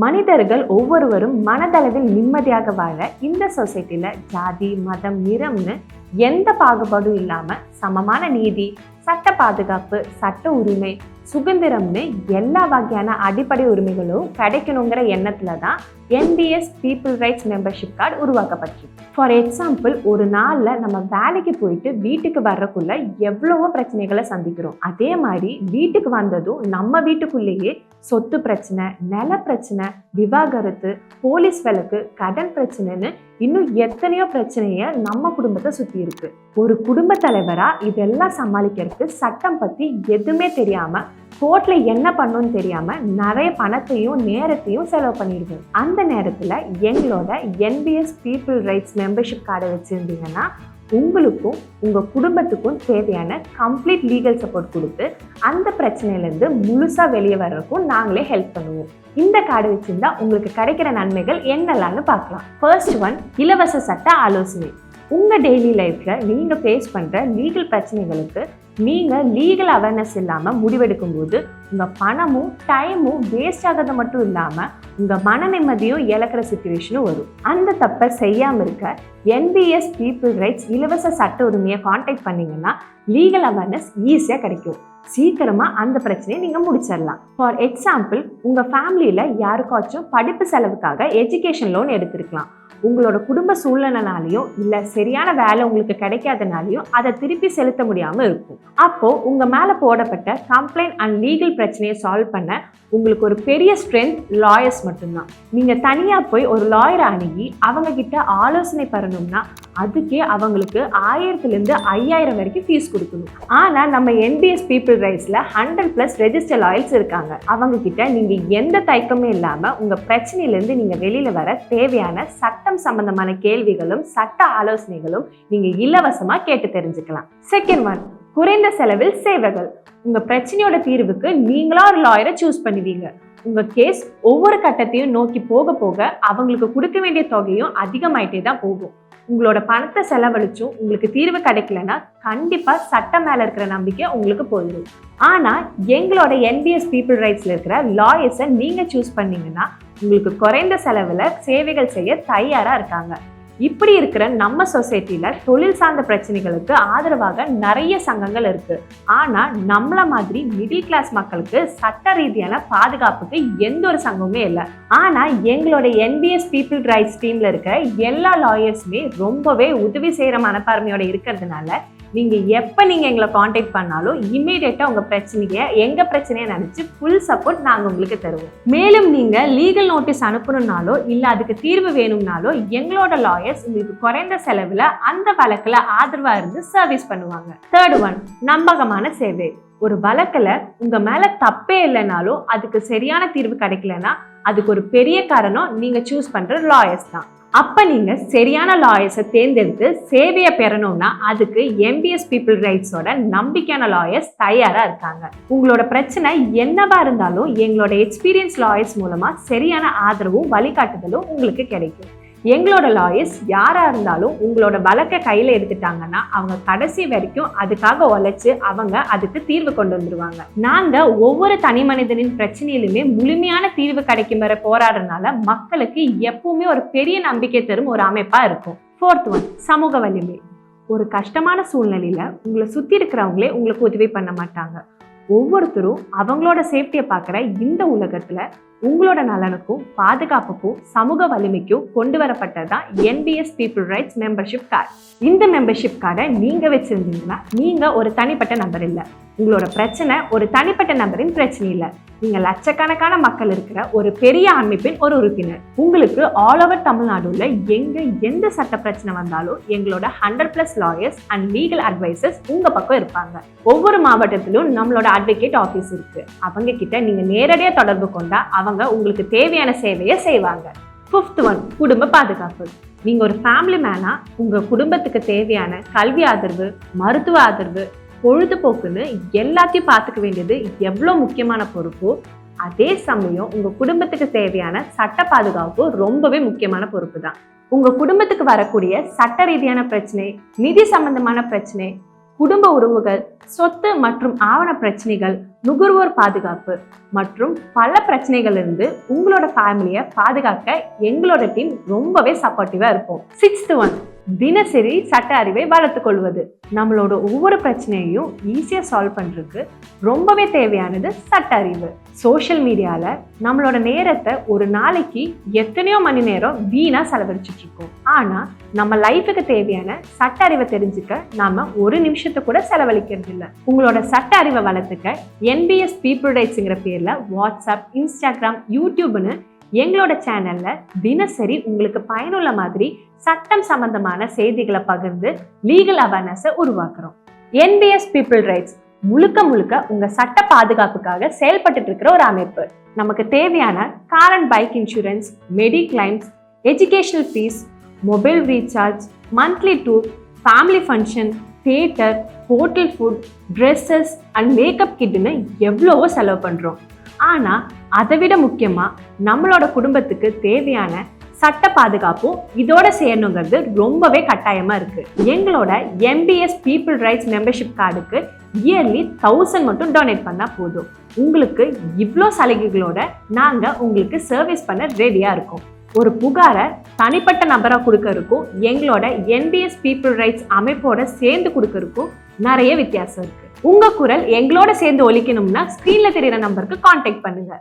மனிதர்கள் ஒவ்வொருவரும் மனதளவில் நிம்மதியாக வாழ இந்த சொசைட்டியில் ஜாதி மதம் நிறம்னு எந்த பாகுபாடும் இல்லாமல் சமமான நீதி சட்ட பாதுகாப்பு சட்ட உரிமை சுதந்திரம்னு எல்லா வகையான அடிப்படை உரிமைகளும் கிடைக்கணுங்கிற எண்ணத்துல தான் NPS people rights membership card உருவாக்கப்பட்டிருக்கு. For example ஒரு நாளில் நம்ம வேலைக்கு போயிட்டு வீட்டுக்கு வர்றக்குள்ள எவ்வளவோ பிரச்சனைகளை சந்திக்கிறோம். அதே மாதிரி வீட்டுக்கு வந்ததும் நம்ம வீட்டுக்குள்ளேயே சொத்து பிரச்சனை நில பிரச்சனை விவாகரத்து போலீஸ் வழக்கு கடன் பிரச்சனைன்னு இன்னும் எத்தனையோ பிரச்சனைய நம்ம குடும்பத்தை சுத்தி இருக்கு. ஒரு குடும்ப தலைவரா இதெல்லாம் சமாளிக்கிறதுக்கு சட்டம் பத்தி எதுவுமே தெரியாம கோர்ட்ல என்ன பண்ணணும்னு தெரியாம நிறைய பணத்தையும் நேரத்தையும் செலவு பண்ணிடுவோம் அந்த நேரத்துல எங்களோட என்பிஎஸ் பீப்புள் ரைட்ஸ் மெம்பர்ஷிப் கார்டை வச்சிருந்தீங்கன்னா உங்களுக்கும் உங்க குடும்பத்துக்கும் தேவையான கம்ப்ளீட் லீகல் சப்போர்ட் கொடுத்து அந்த பிரச்சனையிலேருந்து முழுசா வெளியே வர்றதுக்கும் நாங்களே ஹெல்ப் பண்ணுவோம். இந்த கார்டு வச்சிருந்தா உங்களுக்கு கிடைக்கிற நன்மைகள் என்னெல்லாம்னு பார்க்கலாம். ஃபர்ஸ்ட் ஒன் இலவச சட்ட ஆலோசனை. உங்கள் டெய்லி லைஃப்பில் நீங்கள் ஃபேஸ் பண்ணுற லீகல் பிரச்சனைகளுக்கு நீங்கள் லீகல் அவேர்னஸ் இல்லாமல் முடிவெடுக்கும் போது பணமும் டைமும் வேஸ்ட் ஆகிறது மட்டும் இல்லாமல் உங்கள் மன நிம்மதியும் இழக்கிற சுச்சுவேஷனும் வரும். அந்த தப்பை செய்யாமல் இருக்க என்பிஎஸ் பீப்புள் ரைட்ஸ் இலவச சட்ட உரிமையை காண்டாக்ட் பண்ணிங்கன்னா லீகல் அவேர்னஸ் ஈஸியாக கிடைக்கும். சீக்கிரமாக அந்த பிரச்சனையை நீங்கள் முடிச்சிடலாம். ஃபார் எக்ஸாம்பிள் உங்கள் ஃபேமிலியில் யாருக்காச்சும் படிப்பு செலவுக்காக எஜுகேஷன் லோன் எடுத்திருக்கலாம். உங்களோட குடும்ப சூழ்நிலைனாலையும் இல்ல சரியான வேலை உங்களுக்கு கிடைக்காதனாலையும் அதை திருப்பி செலுத்த முடியாம இருக்கும். அப்போ உங்க மேல போடப்பட்ட கம்ப்ளைண்ட் அண்ட் லீகல் பிரச்சனையை சால்வ் பண்ண உங்களுக்கு ஒரு பெரிய ஸ்ட்ரென்த் லாயர்ஸ் மட்டும்தான். நீங்க தனியா போய் ஒரு லாயரை அணுகி அவங்க கிட்ட ஆலோசனை பெறணும்னா அதுக்கே அவங்களுக்கு ஆயிரத்துல இருந்து ஐயாயிரம் வரைக்கும் ஃபீஸ் கொடுக்கணும். ஆனா நம்ம என்பிஎஸ் பீப்புள் ரைஸில் ஹண்ட்ரட் ப்ளஸ் ரெஜிஸ்டர் லாயர்ஸ் இருக்காங்க. அவங்க கிட்ட நீங்க எந்த தயக்கமும் இல்லாம உங்க பிரச்சனையில இருந்து நீங்க வெளியில வர தேவையான சட்டம் சம்பந்தமான கேள்விகளும் சட்ட ஆலோசனைகளும் நீங்க இலவசமா கேட்டு தெரிஞ்சுக்கலாம். செகண்ட் ஒன் குறைந்த செலவில் சேவைகள். உங்க பிரச்சனையோட தீர்வுக்கு நீங்களா ஒரு லாயரை சூஸ் பண்ணுவீங்க. உங்க கேஸ் ஒவ்வொரு கட்டத்தையும் நோக்கி போக போக அவங்களுக்கு கொடுக்க வேண்டிய தொகையும் அதிகமாயிட்டே தான் போகும். உங்களோட பணத்தை செலவழிச்சும் உங்களுக்கு தீர்வு கிடைக்கலன்னா கண்டிப்பா சட்டம் மேல இருக்கிற நம்பிக்கை உங்களுக்கு போயிடும். ஆனா எங்களோட என்பிஎஸ் பீப்புள் ரைட்ஸ்ல இருக்கிற லாயர்ஸை நீங்க சூஸ் பண்ணீங்கன்னா உங்களுக்கு குறைந்த செலவில் சேவைகள் செய்ய தயாராக இருக்காங்க. இப்படி இருக்கிற நம்ம சொசைட்டியில் தொழில் சார்ந்த பிரச்சனைகளுக்கு ஆதரவாக நிறைய சங்கங்கள் இருக்குது ஆனால் நம்மள மாதிரி மிடில் கிளாஸ் மக்களுக்கு சட்ட ரீதியான பாதுகாப்புக்கு எந்த ஒரு சங்கமுமே இல்லை. ஆனால் எங்களோட என்பிஎஸ் பீப்புள் ரைட்ஸ் டீமில் இருக்க எல்லா லாயர்ஸுமே ரொம்பவே உதவி செய்கிற மனப்பான்மையோட இருக்கிறதுனால நீங்கள் எப்போ நீங்கள் எங்களை காண்டாக்ட் பண்ணாலும் இமீடியட்டாக உங்கள் பிரச்சனையை எங்கள் பிரச்சனையை நினச்சி ஃபுல் சப்போர்ட் நாங்கள் உங்களுக்கு தருவோம். மேலும் நீங்கள் லீகல் நோட்டீஸ் அனுப்பணும்னாலோ இல்லை அதுக்கு தீர்வு வேணும்னாலோ எங்களோட லாயர்ஸ் உங்களுக்கு குறைந்த செலவில் அந்த வழக்கில் ஆதரவாக இருந்து சர்வீஸ் பண்ணுவாங்க. தேர்ட் ஒன் நம்பகமான சேவை. ஒரு வழக்கில் உங்கள் மேலே தப்பே இல்லைனாலும் அதுக்கு சரியான தீர்வு கிடைக்கலன்னா அதுக்கு ஒரு பெரிய காரணம் நீங்கள் சூஸ் பண்ணுற லாயர்ஸ் தான். அப்போ நீங்கள் சரியான லாயர்ஸை தேர்ந்தெடுத்து சேவையை பெறணும்னா அதுக்கு எம்பிஎஸ் பீப்புள் ரைட்ஸோட நம்பிக்கையான லாயர்ஸ் தயாராக இருக்காங்க. உங்களோட பிரச்சனை என்னவா இருந்தாலும் எங்களோட எக்ஸ்பீரியன்ஸ் லாயர்ஸ் மூலமாக சரியான ஆதரவும் வழிகாட்டுதலும் உங்களுக்கு கிடைக்கும். எங்களோட லாயர்ஸ் யாராக இருந்தாலும் உங்களோட வழக்கை கையில் எடுத்துட்டாங்கன்னா அவங்க கடைசி வரைக்கும் அதுக்காக உழைச்சி அவங்க அதுக்கு தீர்வு கொண்டு வந்துருவாங்க. நாங்கள் ஒவ்வொரு தனி மனிதனின் பிரச்சனையிலுமே முழுமையான தீர்வு கிடைக்கும் வர போராடுறதுனால மக்களுக்கு எப்பவுமே ஒரு பெரிய நம்பிக்கை தரும் ஒரு அமைப்பாக இருக்கும். ஃபோர்த் ஒன் சமூக வலிமை. ஒரு கஷ்டமான சூழ்நிலையில் உங்களை சுற்றி இருக்கிறவங்களே உங்களுக்கு உதவி பண்ண மாட்டாங்க. ஒவ்வொருத்தரும் அவங்களோட சேஃப்டியை பார்க்குற இந்த உலகத்தில் உங்களோட நலனுக்கும் பாதுகாப்புக்கும் சமூக வலிமைக்கும் கொண்டு வரப்பட்டதுதான் NPS people rights membership card இந்த மெம்பர்ஷிப் கார்டை நீங்க வச்சிருந்தீங்கன்னா நீங்க ஒரு தனிப்பட்ட நபர் இல்லை. உங்களோட பிரச்சனை ஒரு தனிப்பட்ட நபரின் பிரச்சனை இல்லை. நீங்க லட்சக்கணக்கான மக்கள் இருக்கிற ஒரு பெரிய அமைப்பின் ஒரு உறுப்பினர். உங்களுக்கு ஆல் ஓவர் தமிழ்நாடுல எங்க எந்த சட்ட பிரச்சனை வந்தாலும் எங்களோட hundred plus lawyers and legal advisers உங்க பக்கம் இருப்பாங்க. ஒவ்வொரு மாவட்டத்திலும் நம்மளோட அட்வொகேட் ஆஃபீஸ் இருக்கு. அவங்க கிட்ட நீங்க நேரடியாக தொடர்பு கொண்டா அவங்க உங்களுக்கு தேவையான சேவையை செய்வாங்க. ஃபிஃப்த் ஒன் குடும்ப பாதுகாப்பு. நீங்கள் ஒரு ஃபேமிலி மேனா உங்க குடும்பத்துக்கு தேவையான கல்வி ஆதரவு மருத்துவ ஆதரவு பொழுதுபோக்குன்னு எல்லாத்தையும் பார்த்துக்க வேண்டியது எவ்வளோ முக்கியமான பொறுப்போ? அதே சமயம் உங்கள் குடும்பத்துக்கு தேவையான சட்ட பாதுகாப்பு ரொம்பவே முக்கியமான பொறுப்பு தான் உங்கள் குடும்பத்துக்கு வரக்கூடிய சட்ட ரீதியான பிரச்சனை நிதி சம்பந்தமான பிரச்சனை குடும்ப உறவுகள் சொத்து மற்றும் ஆவண பிரச்சனைகள் நுகர்வோர் பாதுகாப்பு மற்றும் பல பிரச்சனைகள் இருந்து உங்களோட ஃபேமிலியை பாதுகாக்க எங்களோட டீம் ரொம்பவே சப்போர்ட்டிவாக இருக்கும் சிக்ஸ்த் ஒன் தினசரி சட்ட அறிவை வளர்த்துக்கொள்வது நம்மளோட ஒவ்வொரு பிரச்சனையையும் ஈஸியாக சால்வ் பண்ணுறதுக்கு ரொம்பவே தேவையானது சட்ட அறிவு. சோஷியல் மீடியாவில் நம்மளோட நேரத்தை ஒரு நாளைக்கு எத்தனையோ மணி நேரம் வீணாக செலவழிச்சிட்டு இருக்கோம். ஆனால் நம்ம லைஃபுக்கு தேவையான சட்ட அறிவை தெரிஞ்சுக்க நாம ஒரு நிமிஷத்தை கூட செலவழிக்கிறது இல்லை. உங்களோட சட்ட அறிவை வளர்த்துக்க என்பிஎஸ் பீப்புள் ரைட்ஸுங்கிற பேரில் வாட்ஸ்அப் இன்ஸ்டாகிராம் யூடியூப்னு எங்களோட சேனல்ல தினசரி உங்களுக்கு பயனுள்ள மாதிரி சட்டம் சம்பந்தமான செய்திகளை பகிர்ந்து லீகல் அவேர்னஸை உருவாக்குறோம். என்பிஎஸ் பீப்புள் ரைட்ஸ் முழுக்க முழுக்க உங்க சட்ட பாதுகாப்புக்காக செயல்பட்டு இருக்கிற ஒரு அமைப்பு. நமக்கு தேவையான car and bike insurance mediclaims educational fees mobile recharge monthly tour family function theatre hotel food dresses and makeup கிட்னு எவ்வளவோ செலவு பண்ணுறோம் ஆனால் அதை விட முக்கியமாக நம்மளோட குடும்பத்துக்கு தேவையான சட்ட பாதுகாப்பும் இதோட செய்யணுங்கிறது ரொம்பவே கட்டாயமாக இருக்கு. எங்களோட எம்பிஎஸ் பீப்புள் ரைட்ஸ் மெம்பர்ஷிப் கார்டுக்கு இயர்லி தௌசண்ட் மட்டும் டொனேட் பண்ணால் போதும். உங்களுக்கு இவ்வளோ சலுகைகளோட நாங்கள் உங்களுக்கு சர்வீஸ் பண்ண ரெடியாக இருக்கோம். ஒரு புகாரை தனிப்பட்ட நபராக கொடுக்கறதுக்கும் எங்களோட என்பிஎஸ் பீப்புள் ரைட்ஸ் அமைப்போட சேர்ந்து கொடுக்கறதுக்கும் நிறைய வித்தியாசம் இருக்கு. உங்க குரல் எங்களோட சேர்ந்து ஒழிக்கணும்னா ஸ்க்ரீன்ல தெரியுற நம்பருக்கு காண்டாக்ட் பண்ணுங்க.